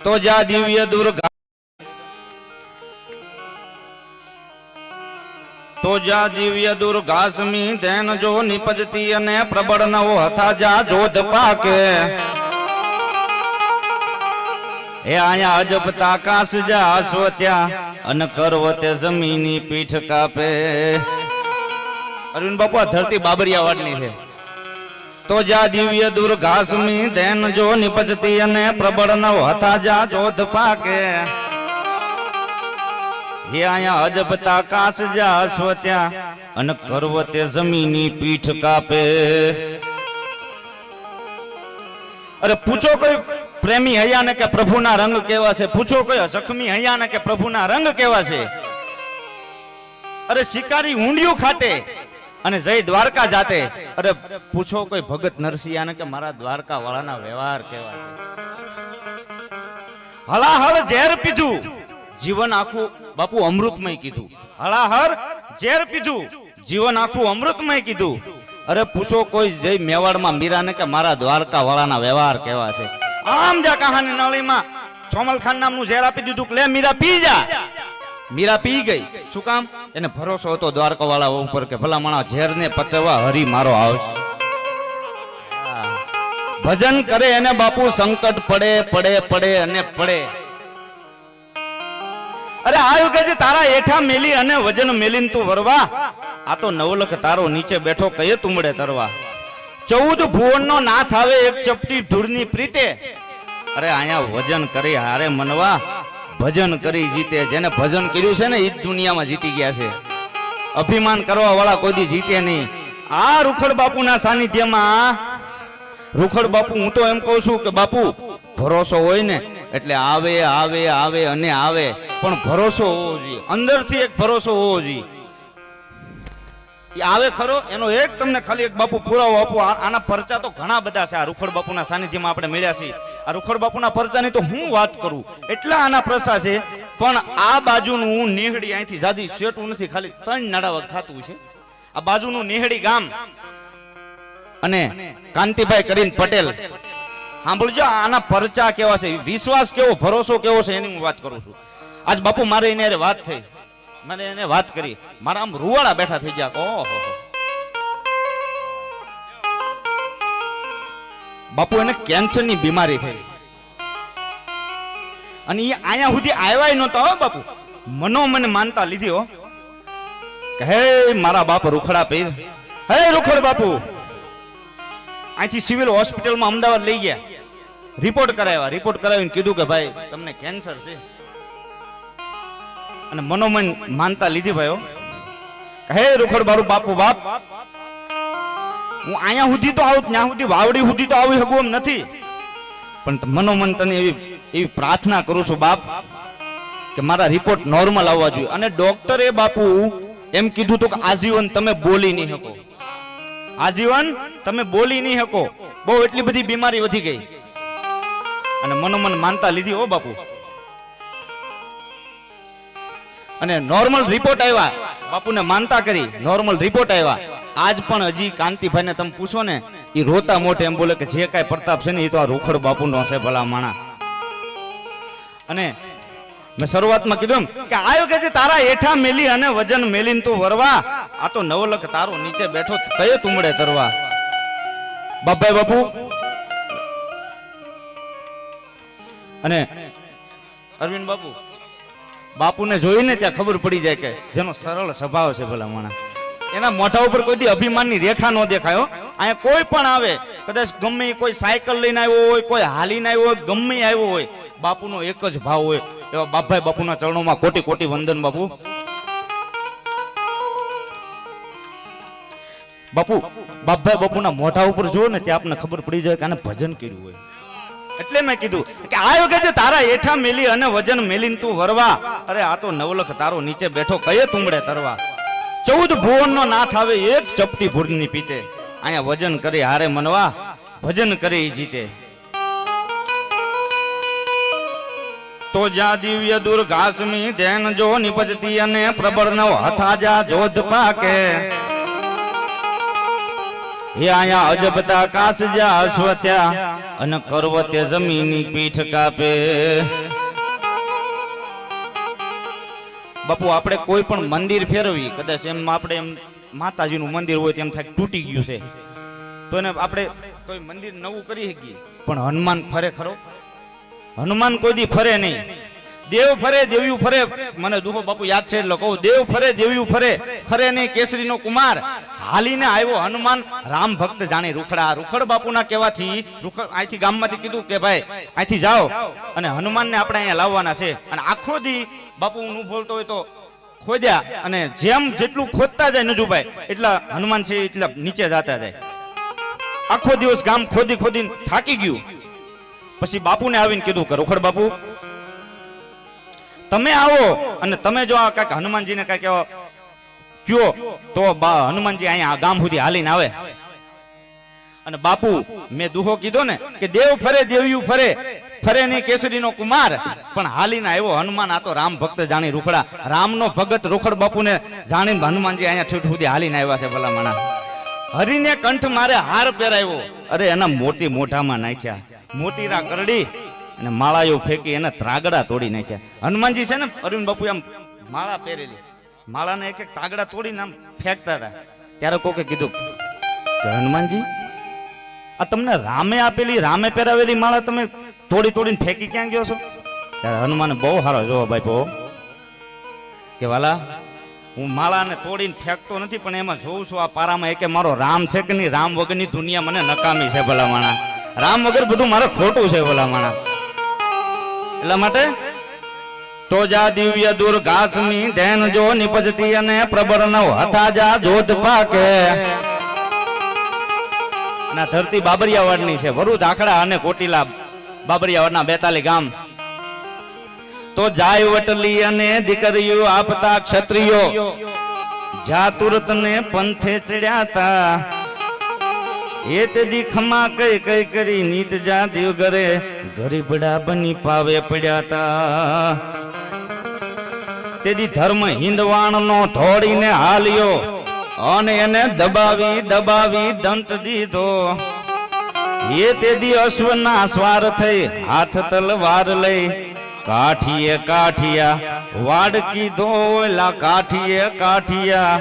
તો જા દિવ્ય દુર્ગા તો જા દિવ્ય દુર્ગાસમી ધેન જો નિપજતી અને પ્રબળ નવો હથા જા જોધ પાકે હે આયા અજબ તાકાશ જા અશ્વત્યા અન કરવતે જમીની પીઠ કાપે અરવિંદ બાપુ આ ધરતી બાબરિયા વાડની છે તો જા દિવ્ય દુર્ગાસમી ધેન જો નિપજતી અને પ્રબળ નવ હતા જા ચોથ પાકે. હે આયા અજબ કાસ જા અશ્વત્યા, અને કરવતે જમીની પીઠ કાપે. અરે પૂછો કોઈ પ્રેમી હૈયાને કે પ્રભુના રંગ કેવા છે? પૂછો કોઈ જખમી હૈયાને કે પ્રભુના રંગ કેવા છે? અરે શિકારી ઊંડિયું ખાતે અને જય દ્વારકા જાતે. અરે પૂછો કોઈ ભગત નરસિંહાને કે મારા દ્વારકા વાળાના વ્યવહાર કેવા છે? હળાહળ ઝેર પીધું. જીવન આખું બાપુ અમૃતમય કીધું. હળાહળ ઝેર પીધું. જીવન આખું અમૃતમય કીધું. અરે પૂછો કોઈ જય મેવાડમાં મીરાને કે મારા દ્વારકા વાળાના વ્યવહાર કેવા છે? આમ જા કહાની નળીમાં. સોમલ ખાન નામનું ઝેર આપી દીધું કે લે મીરા, પી જા. મીરા પી ગઈ. શું કામ? એને ભરોસો હતો દ્વારકા વાળા ઉપર કે ભલા માણા ઝેર ને પચવા હરી મારો આવશે ભજન કરે એને બાપુ સંકટ પડે પડે પડે અને પડે. અરે આવ્યું કે તારા એઠા મેલી અને વજન મેલીન તું વરવા. આ તો નવલખ તારો નીચે બેઠો કયે તુમડે તરવા. ચૌદ ભુવનનો નાથ આવે એક ચપટી ધૂળની પ્રીતે. અરે અહીંયા વજન કરી હારે મનવા. ભજન કરી જીતે, જેને ભજન કર્યું છે ને એ જ દુનિયામાં જીતી ગયા છે. અભિમાન કરવા વાળા કોઈ જીતે નહીં. આ રૂખડ બાપુના સાનિધ્યમાં, રૂખડ બાપુ, હું તો એમ કહું છું કે બાપુ, ભરોસો હોય ને, એટલે આવે આવે આવે અને આવે. પણ ભરોસો હોવો જોઈએ. અંદરથી એક ભરોસો હોવો જોઈએ. આવે ખરો, એનો એક તમને ખાલી એક બાપુ પુરાવો આપો. આના પરચા તો ઘણા બધા છે. આ રૂખડ બાપુના સાનિધ્યમાં આપણે મળ્યા છીએ. આ રૂખડ બાપુના પરચાની તો હું વાત કરું. એટલા આના પ્રસા છે, પણ આ બાજુનું નેહડી અહીંથી જાદી શેટું નથી, ખાલી ત્રણ નાડા વખત થતું છે. આ બાજુનું નેહડી ગામ અને કાંતિભાઈ કરીને પટેલ. સાંભળજો, આના પરચા કેવા છે, વિશ્વાસ કેવો, ભરોસો કેવો છે, એની હું વાત કરું છું. આજ બાપુ મારે એને વાત થઈ. મને એને વાત કરી. મારા આમ રૂવાડા બેઠા થઈ ગયા. ઓહો બાપુ એને કેન્સરની બીમારી થઈ. અને એ અહીંયા સુધી આવ્યા નહોતા હો બાપુ. મનોમન માનતા લીધી હો. હે મારા બાપ રૂખડા પીર. હે રૂખડ બાપુ. અહીંથી સિવિલ હોસ્પિટલમાં અમદાવાદ લઈ ગયા. રિપોર્ટ કરાવ્યા. રિપોર્ટ કરાવીને કીધું કે ભાઈ, તમને કેન્સર છે. અને મનોમન માનતા લીધી ભાઈઓ હે રૂખડ બારું બાપુ બાપ. હું અહીંયા સુધી તો આવું, ત્યાં સુધી વાવડી સુધી તો આવી શકું એમ નથી. પણ મનોમન તને એવી એવી પ્રાર્થના કરું છું બાપ, કે મારા રિપોર્ટ નોર્મલ આવવા જોઈએ. અને ડોક્ટરે બાપુ એમ કીધું તો કે આજીવન તમે બોલી નહીં શકો. આજીવન તમે બોલી નહીં શકો. બહુ એટલી બધી બીમારી વધી ગઈ. અને મનોમન માનતા લીધી હો બાપુ. અને નોર્મલ રિપોર્ટ આવ્યા. બાપુને માનતા કરી નોર્મલ રિપોર્ટ આવ્યા. આજ પણ હજી કાંતિભાઈને તમે પૂછો ને એ રોતા મોઢે એમ બોલે કે જે કાંઈ પ્રતાપ છે ને એ તો આ રોખડ બાપુનો છે ભલા માણા. અને મેં શરૂઆતમાં કીધું કે આયો કે તારા એઠા મેલી અને વજન મેલીને તું વરવા, આ તો નવલખ તારો નીચે બેઠો કયો તુમડે તરવા? બાપભાઈ બાપુ. અને અરવિંદ બાપુ, બાપુને જોઈને ત્યાં ખબર પડી જાય કે જેનો સરળ સ્વભાવ છે ભલા માણા. એના મોઢા ઉપર કોઈ અભિમાનની રેખા ન દેખાયો અહીંયા કોઈ પણ આવે, કદાચ ગમે કોઈ સાયકલ લઈને આવ્યો હોય, કોઈ હાલીને આવ્યો હોય, ગમે આવ્યો હોય, બાપુનો એક જ ભાવ હોય. એવા બાપભાઈ બાપુના ચરણોમાં કોટી કોટી વંદન, બાપુ. બાપુ, બાપભાઈ બાપુના મોઢા ઉપર જુઓ ને ત્યાં આપણને ખબર પડી જાય કે આને ભજન કર્યું હોય. એટલે મેં કીધું કે આયો કે તારા એઠા મેલી અને વજન મેલીને તું વરવા, અરે આ તો નવલખ તારો નીચે બેઠો, કયે તુમડે તરવા? ચૌદ ભુવનનો નાથ આવે, એક ચપટી ભૂરની પીતે. અહીંયા વજન કરી, હારે મનવા, ભજન કરી જીતે. તો જા દિવ્ય દુર્ઘાસમી ધ્યાન જો નિપજતી અને પ્રબળ નવ હથાજા જોધ પાકે. હે આયા અજબતા કાસ જા અશ્વત્યા, અને કરવતે જમીની પીઠ કાપે. બાપુ, આપણે કોઈ પણ મંદિર ફેરવી કદાચ એમ આપણે એમ માતાજીનું મંદિર હોય તેમ થાય તૂટી ગયું છે. તો એને આપણે કોઈ મંદિર નવું કરી શકીએ. પણ હનુમાન ફરે ખરો? હનુમાન કોઈ દી ફરે નહીં. દેવ ફરે દેવ્યું ફરે. મને દુખો બાપુ યાદ છે એટલે કહું, દેવ ફરે દેવ્યું ફરે. ફરે નહીં, કેસરીનો કુમાર. હાલીને આવ્યો હનુમાન. રામ ભક્ત જાણે રૂખડા. રૂખડ બાપુના કહેવાથી રૂખડ અહીંથી ગામમાંથી કીધું કે ભાઈ, અહીંથી જાઓ. અને હનુમાનને આપણે અહીંયા લાવવાના છે. અને આખો દી બાપુ હું બોલતો હોય તો ખોદ્યા. અને જેમ જેટલું ખોદતા જાય નજુભાઈ, એટલા હનુમાન છે એટલા નીચે જતા જાય. આખો દિવસ ગામ ખોદી ખોદી થાકી ગયું. પછી બાપુને આવીને કીધું કે, રોખડ બાપુ તમે આવો અને તમે જો આ કાંઈક હનુમાનજીને કાંઈક એવો કયો, તો હનુમાનજી અહીંયા ગામ સુધી હાલીને આવે. અને બાપુ, મેં દુહો કીધો ને કે દેવ ફરે, દેવ્યું ફરે ફરે નહીં કેસરીનો કુમાર. પણ હાલીને આવ્યો હનુમાન, આ તો રામ ભક્ત જાણી રૂખડા. રામનો ભગત રૂખડ બાપુને જાણીને હનુમાનજી અહીંયા ઠેઠ સુધી હાલીને આવ્યા છે ભલા માણા હરીને કંઠ મારે હાર પહેરાવ્યો. અરે એના મોટી મોઢામાં નાખ્યા. મોટી રા કરડી અને માળાઓ ફેંકી એને ત્રાગડા તોડી નાખ્યા. હનુમાનજી છે ને, અરવિંદ બાપુ આમ માળા પહેરેલી. માળાને એક એક તાગડા તોડીને આમ ફેંકતા હતા. ત્યારે કોકે કીધું કે હનુમાનજી, આ તમને રામે આપેલી, રામે પહેરાવેલી માળા તમે તોડી તોડીને ફેંકી ક્યાં ગયો છો? ત્યારે હનુમાને બહુ સારો જવાબ આપ્યો કે વાલા, હું માળાને તોડીને ફેંકતો નથી, પણ એમાં જોઉં છું આ પારામાં એકે મારો રામ છે કે નહીં? રામ વગરની દુનિયા મને નકામી છે ભલા માણા રામ વગર બધું મારે ખોટું છે ભલા માણા એટલા માટે? તો જા દિવ્ય દુર્ઘાસની ધેન જો નિપજતી અને પ્રબળ નવ હથા જા જોત પાકે. ના, ધરતી બાબરિયાવાડની છે વરુ આખડા અને કોટીલા બાબરિયાવાડના બેતાલી ગામ. તો જાય વટલી અને દીકરીઓ આપતા ક્ષત્રિયો. જાતુરત ને પંથે ચડ્યા તા. એ દીખમાં કઈ કઈ કરી નીત જા ઘરે ગરીબડા બની પાવે પડ્યા તા. તેથી ધર્મ હિંદવાણ નો હાલ્યો અને એને દબાવી દબાવી, દંત દીધો. એ તેદી અશ્વના સ્વાર થઈ હાથ તલવાર લઈ કાઠીએ કાઠિયા વાડ કીધો ઓલા કાઠીએ કાઠિયા